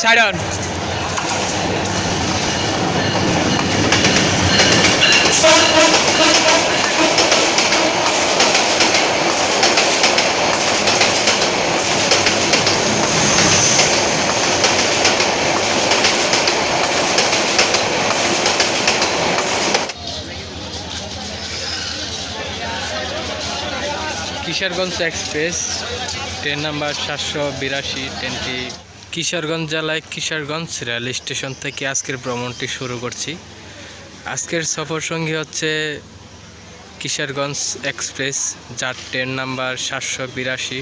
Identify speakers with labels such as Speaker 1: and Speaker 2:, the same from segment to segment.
Speaker 1: ছাড়ন Kishoreganj express train number সাতশো বিরাশি ট্রেনটি কিশোরগঞ্জ জেলায় কিশোরগঞ্জ রেল স্টেশন থেকে আজকের ভ্রমণটি শুরু করছি। আজকের সফর সঙ্গী হচ্ছে কিশোরগঞ্জ এক্সপ্রেস, যার ট্রেন নাম্বার সাতশো বিরাশি।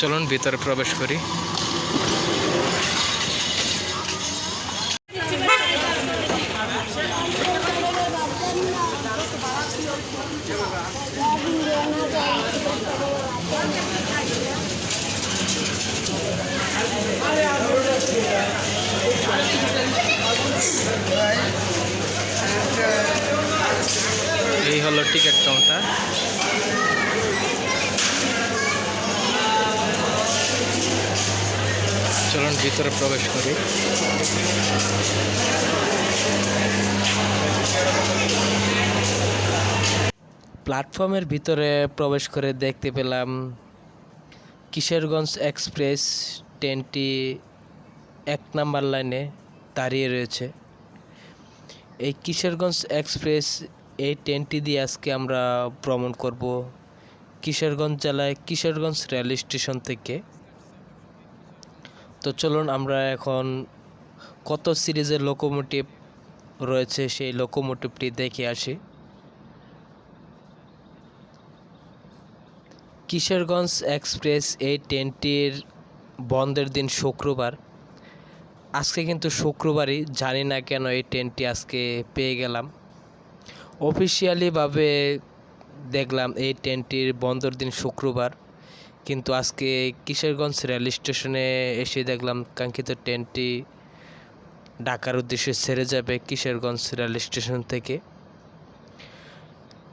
Speaker 1: চলুন ভিতরে প্রবেশ করি এই হলো টিকিট কাউন্টার চলুন ভিতরে প্রবেশ করি। প্ল্যাটফর্মের ভিতরে প্রবেশ করে দেখতে পেলাম কিশোরগঞ্জ এক্সপ্রেস ট্রেনটি এক নাম্বার লাইনে দাঁড়িয়ে রয়েছে। এই কিশোরগঞ্জ এক্সপ্রেস এই ট্রেনটি দিয়ে আজকে আমরা ভ্রমণ করব কিশোরগঞ্জ জেলায় কিশোরগঞ্জ রেল স্টেশন থেকে। তো চলুন আমরা এখন কত সিরিজের লোকোমোটিভ রয়েছে সেই লোকোমোটিভটি দেখে আসি। কিশোরগঞ্জ এক্সপ্রেস এই ট্রেনটির বন্ধের দিন শুক্রবার। আজকে কিন্তু শুক্রবারই, জানি না কেন এই ট্রেনটি আজকে পেয়ে গেলাম। অফিসিয়ালিভাবে দেখলাম এই ট্রেনটির বন্ধের দিন শুক্রবার। কিন্তু আজকে কিশোরগঞ্জ রেল স্টেশনে এসে দেখলাম কাঙ্ক্ষিত ট্রেনটি ঢাকার উদ্দেশ্যে ছেড়ে যাবে কিশোরগঞ্জ রেল স্টেশন থেকে।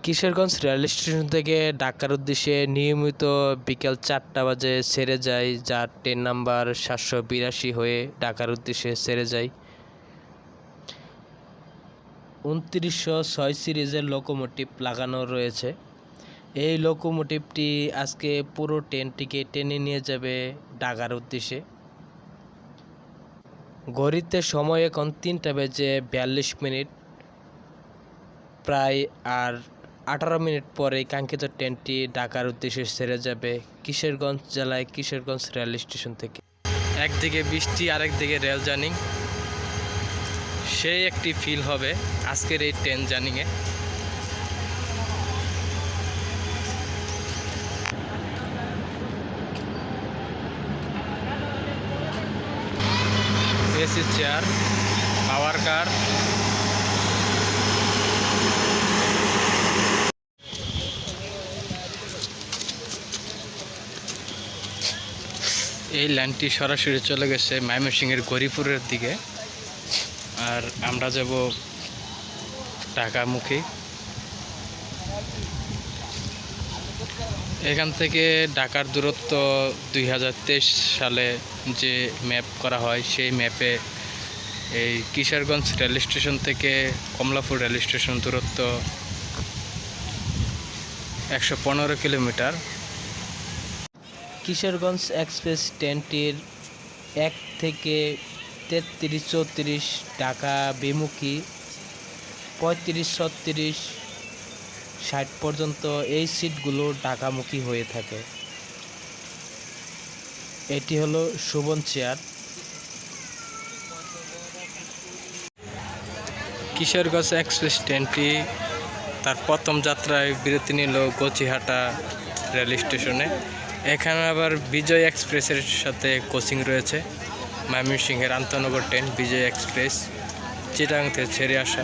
Speaker 1: কিশোরগঞ্জ রেল স্টেশন থেকে ঢাকার উদ্দেশ্যে নিয়মিত বিকেল চারটা বাজে ছেড়ে যায়, যার ট্রেন নাম্বার সাতশো বিরাশি হয়ে ঢাকার উদ্দেশ্যে ছেড়ে যায়। উনত্রিশশো ছয় সিরিজের লোকোমোটিভ লাগানো রয়েছে। এই লোকোমোটিভটি আজকে পুরো ট্রেনটিকে টেনে নিয়ে যাবে ঢাকার উদ্দেশ্যে। ঘড়িতে সময় এখন তিনটা বেজে বিয়াল্লিশ মিনিট। প্রায় আর আঠারো মিনিট পরে কাঙ্ক্ষিত ট্রেনটি ঢাকার উদ্দেশ্যে ছেড়ে যাবে কিশোরগঞ্জ জেলায় কিশোরগঞ্জ রেল স্টেশন থেকে। একদিকে বৃষ্টি, আরেকদিকে রেল জার্নি। সেই একটি ফিল হবে আজকের এই train জার্নিংয়ে। AC chair, power car. এই লাইনটি সরাসরি চলে গেছে ময়মনসিংহের গরিপুরের দিকে। আর আমরা যাব ঢাকামুখী এখান থেকে ঢাকার দূরত্ব দুই হাজার তেইশ সালে যে ম্যাপ করা হয়, সেই ম্যাপে এই কিশোরগঞ্জ রেল স্টেশন থেকে কমলাপুর রেল স্টেশন দূরত্ব একশো পনেরো কিলোমিটার। কিশোরগঞ্জ এক্সপ্রেস ট্রেনটির এক থেকে তেত্রিশ চৌত্রিশ ঢাকা বিমুখী পঁয়ত্রিশ ছত্রিশ ষাট পর্যন্ত এই সিটগুলো ঢাকামুখী হয়ে থাকে। এটি হলো সুবন চেয়ার। কিশোরগঞ্জ এক্সপ্রেস ট্রেনটি তার প্রথম যাত্রায় বিরতি নিল গচিহাটা রেল স্টেশনে। এখানে আবার বিজয় এক্সপ্রেসের সাথে কোচিং রয়েছে। ময়মনসিংহের আন্তনগর ট্রেন বিজয় এক্সপ্রেস চিটাং থেকে ছেড়ে আসা।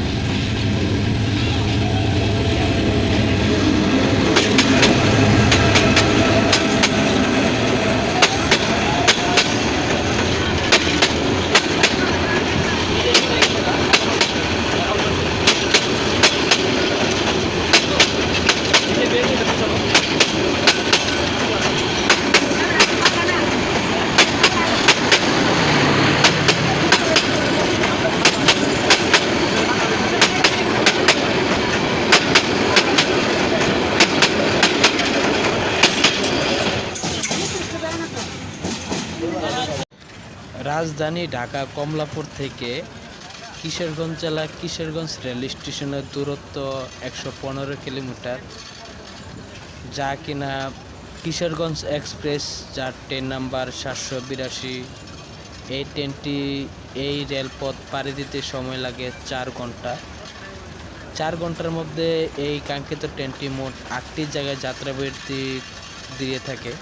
Speaker 2: রাজধানী ঢাকা, কমলাপুর থেকে কিশোরগঞ্জ জেলা, কিশোরগঞ্জ রেল স্টেশনের দূরত্ব একশো পনেরো কিলোমিটার। যা কিনা কিশোরগঞ্জ এক্সপ্রেস, যার ট্রেন নাম্বার সাতশো বিরাশি। এই ট্রেনটি এই রেলপথ পাড়ি দিতে সময় লাগে চার ঘণ্টা। চার ঘণ্টার মধ্যে এই কাঙ্ক্ষিত ট্রেনটি মোট আটটি জায়গায় যাত্রাবিরতি দিয়ে থাকে।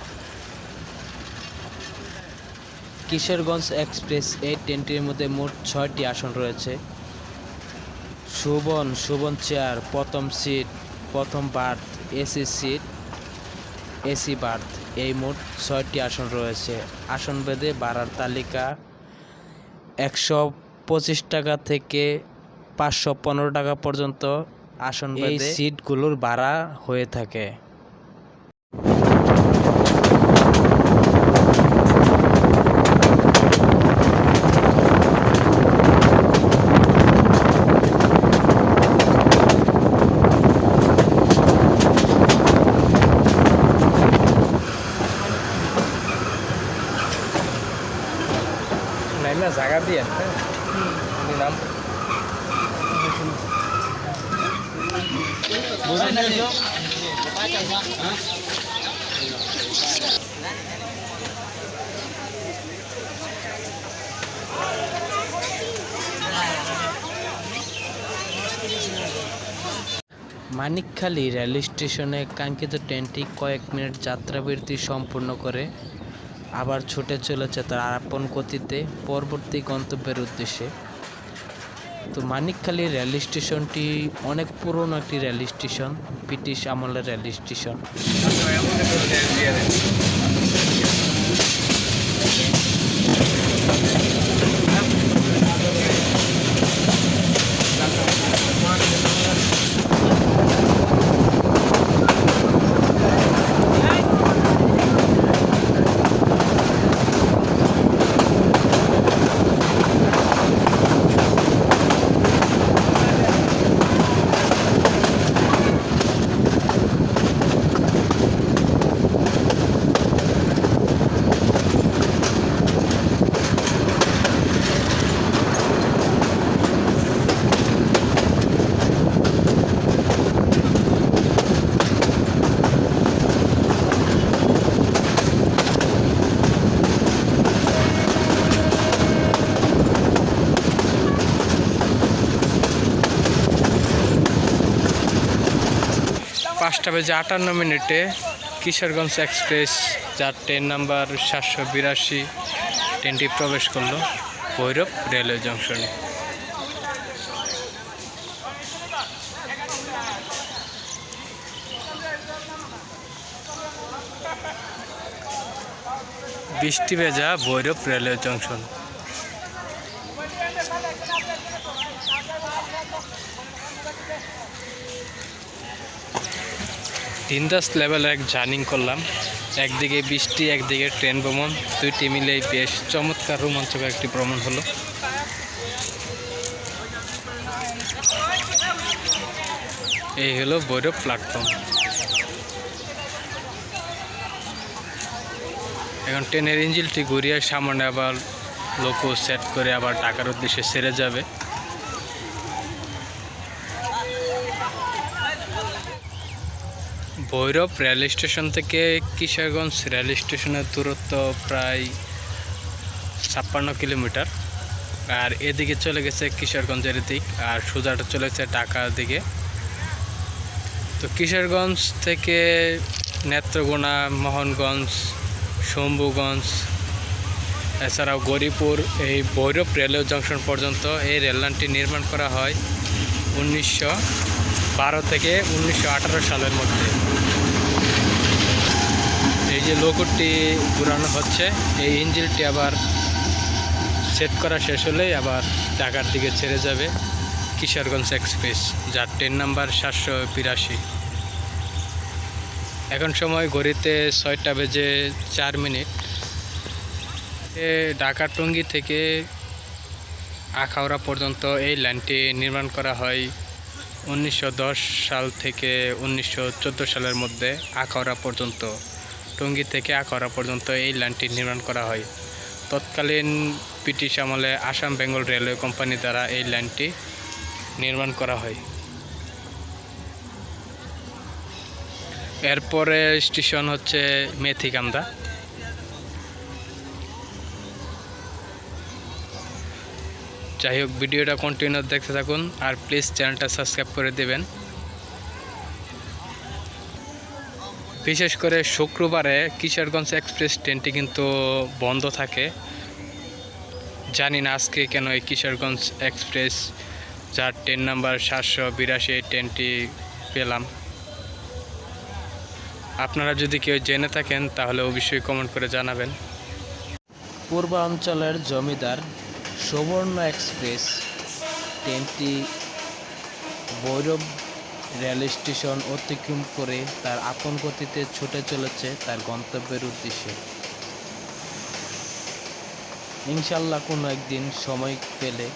Speaker 2: কিশোরগঞ্জ এক্সপ্রেস এই ট্রেনটির মধ্যে মোট ছয়টি আসন রয়েছে। সুবন সুবন চেয়ার প্রথম সিট প্রথম berth AC seat AC berth এই মোট ছয়টি আসন রয়েছে। আসন বেঁধে ভাড়ার তালিকা একশো পঁচিশ টাকা থেকে পাঁচশো পনেরো টাকা পর্যন্ত। আসন এই সিটগুলোর ভাড়া হয়ে থাকে নাইমা জায়গা দিয়ে হ্যাঁ নাম মানিকখালী রেল স্টেশনে কাঙ্ক্ষিত ট্রেনটি কয়েক মিনিট যাত্রাবৃত্তি সম্পূর্ণ করে আবার ছুটে চলেছে তার আপন গতিতে পরবর্তী গন্তব্যের উদ্দেশ্যে। তো মানিকখালী রেল স্টেশনটি অনেক পুরনো একটি রেল স্টেশন, ব্রিটিশ আমলের রেল স্টেশন। পাঁচটা বেজে আটান্ন মিনিটে কিশোরগঞ্জ এক্সপ্রেস যার ট্রেন নাম্বার সাতশো বিরাশি ট্রেনটি প্রবেশ করল ভৈরব রেলওয়ে জংশনে। বৃষ্টি ভেজা ভৈরব রেলওয়ে জংশন। তিনদাস লেভেল এক জার্নিং করলাম। একদিকে বৃষ্টি, একদিকে ট্রেন ভ্রমণ। দুইটি মিলেই বেশ চমৎকার রোমাঞ্চকর একটি ভ্রমণ হলো। এই হলো ভৈরব প্ল্যাটফর্ম এখন ট্রেনের ইঞ্জিনটি ঘুরিয়ে সামনে আবার লোকো সেট করে আবার টাকার উদ্দেশ্যে সেরে যাবে। ভৈরব রেল স্টেশন থেকে কিশোরগঞ্জ রেল স্টেশনের দূরত্ব প্রায় ছাপ্পান্ন কিলোমিটার। আর এদিকে চলে গেছে কিশোরগঞ্জের দিক আর সোজাটা চলেছে ঢাকার দিকে। তো কিশোরগঞ্জ থেকে নেত্রকোনা, মোহনগঞ্জ, শম্ভুগঞ্জ, এছাড়াও গরিপুর এই ভৈরব রেলওয়ে জংশন পর্যন্ত এই রেললাইনটি নির্মাণ করা হয় উনিশশো বারো থেকে উনিশশো আঠারো সালের মধ্যে। এই যে লোকটি ঘুরানো হচ্ছে, এই ইঞ্জিনটি আবার সেট করা শেষ হলেই আবার ঢাকার দিকে ছেড়ে যাবে কিশোরগঞ্জ এক্সপ্রেস, যার ট্রেন নাম্বার সাতশো বিরাশি। এখন সময় ঘড়িতে ছয়টা বেজে চার মিনিট। ঢাকা টঙ্গী থেকে আখাউড়া পর্যন্ত এই লাইনটি নির্মাণ করা হয় উনিশশো দশ সাল থেকে উনিশশো চোদ্দ সালের মধ্যে আখাউড়া পর্যন্ত। টঙ্গী থেকে আখাউড়া পর্যন্ত এই লাইনটি নির্মাণ করা হয়। তৎকালীন
Speaker 1: ব্রিটিশ আমলে আসাম বেঙ্গল রেলওয়ে কোম্পানি দ্বারা এই লাইনটি নির্মাণ করা হয়। এরপরে স্টেশন হচ্ছে মেথিকান্দা। যাই হোক, ভিডিওটা কন্টিনিউ দেখতে থাকুন আর প্লিজ চ্যানেলটা সাবস্ক্রাইব করে দেবেন। বিশেষ করে শুক্রবারে কিশোরগঞ্জ এক্সপ্রেস ট্রেনটি কিন্তু বন্ধ থাকে। জানি না আজকে কেন এই কিশোরগঞ্জ এক্সপ্রেস, যার ট্রেন নাম্বার সাতশো বিরাশি, এই ট্রেনটি পেলাম। আপনারা যদি কেউ জেনে থাকেন, তাহলে অবশ্যই কমেন্ট করে জানাবেন। পূর্বাঞ্চলের জমিদার সুবর্ণ এক্সপ্রেস, ট্রেনটি ভৈরব রেল স্টেশন অতিক্রম করে তার আপন গতিতে ছুটে চলেছে তার গন্তব্যের উদ্দেশ্যে। ইনশাল্লাহ কোনো একদিন সময় পেলে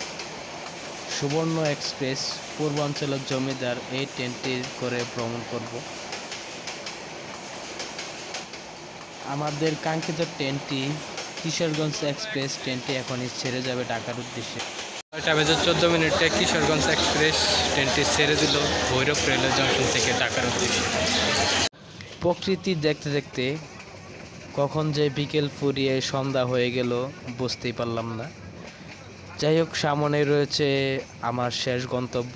Speaker 1: সুবর্ণ এক্সপ্রেস পূর্বাঞ্চলের জমিদার এই ট্রেনটি করে ভ্রমণ করব। আমাদের কাঙ্ক্ষিত ট্রেনটি কিশোরগঞ্জ এক্সপ্রেস ট্রেনটি এখনই ছেড়ে যাবে ঢাকার উদ্দেশ্যে। ছয়টা বেজে চোদ্দ মিনিটে কিশোরগঞ্জ এক্সপ্রেস ট্রেনটি ছেড়ে দিল ভৈরব রেলওয়ে জংশন থেকে ঢাকার উদ্দেশ্যে। প্রকৃতি দেখতে দেখতে কখন যে বিকেল ফুরিয়ে সন্ধ্যা হয়ে গেল, বুঝতেই পারলাম না। যাই হোক, সামনে রয়েছে আমার শেষ গন্তব্য,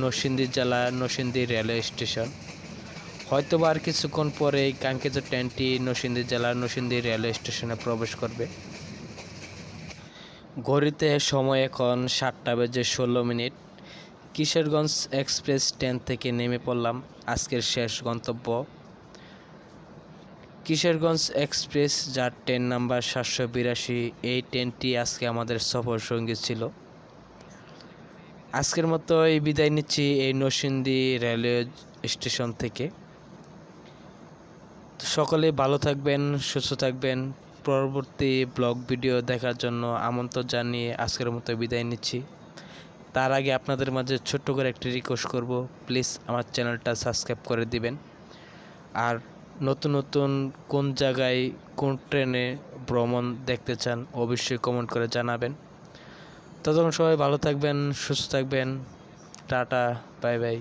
Speaker 1: নরসিংদী জেলা নরসিংদী রেলওয়ে স্টেশন। হয়তো আর কিছুক্ষণ পরে এই কাঙ্ক্ষিত ট্রেনটি নরসিংদী জেলার নরসিংদী রেলওয়ে স্টেশনে প্রবেশ করবে। ঘড়িতে সময় এখন সাতটা বেজে ষোলো মিনিট। কিশোরগঞ্জ এক্সপ্রেস ট্রেন থেকে নেমে পড়লাম আজকের শেষ গন্তব্য। কিশোরগঞ্জ এক্সপ্রেস যার ট্রেন নাম্বার সাতশো বিরাশি, এই ট্রেনটি আজকে আমাদের সফর সঙ্গী ছিল। আজকের মতো এই বিদায় নিচ্ছি এই নরসিংদী রেলওয়ে স্টেশন থেকে। সকলে ভালো থাকবেন, সুস্থ থাকবেন। পরবর্তী ব্লগ ভিডিও দেখার জন্য আমন্ত্রণ জানিয়ে আজকের মতো বিদায় নিচ্ছি। তার আগে আপনাদের মাঝে ছোট্ট করে একটি রিকোয়েস্ট করব প্লিজ আমার চ্যানেলটা সাবস্ক্রাইব করে দিবেন। আর নতুন নতুন কোন জায়গায় কোন ট্রেনে ভ্রমণ দেখতে চান অবশ্যই কমেন্ট করে জানাবেন। ততক্ষণ সবাই ভালো থাকবেন, সুস্থ থাকবেন। Tata bye bye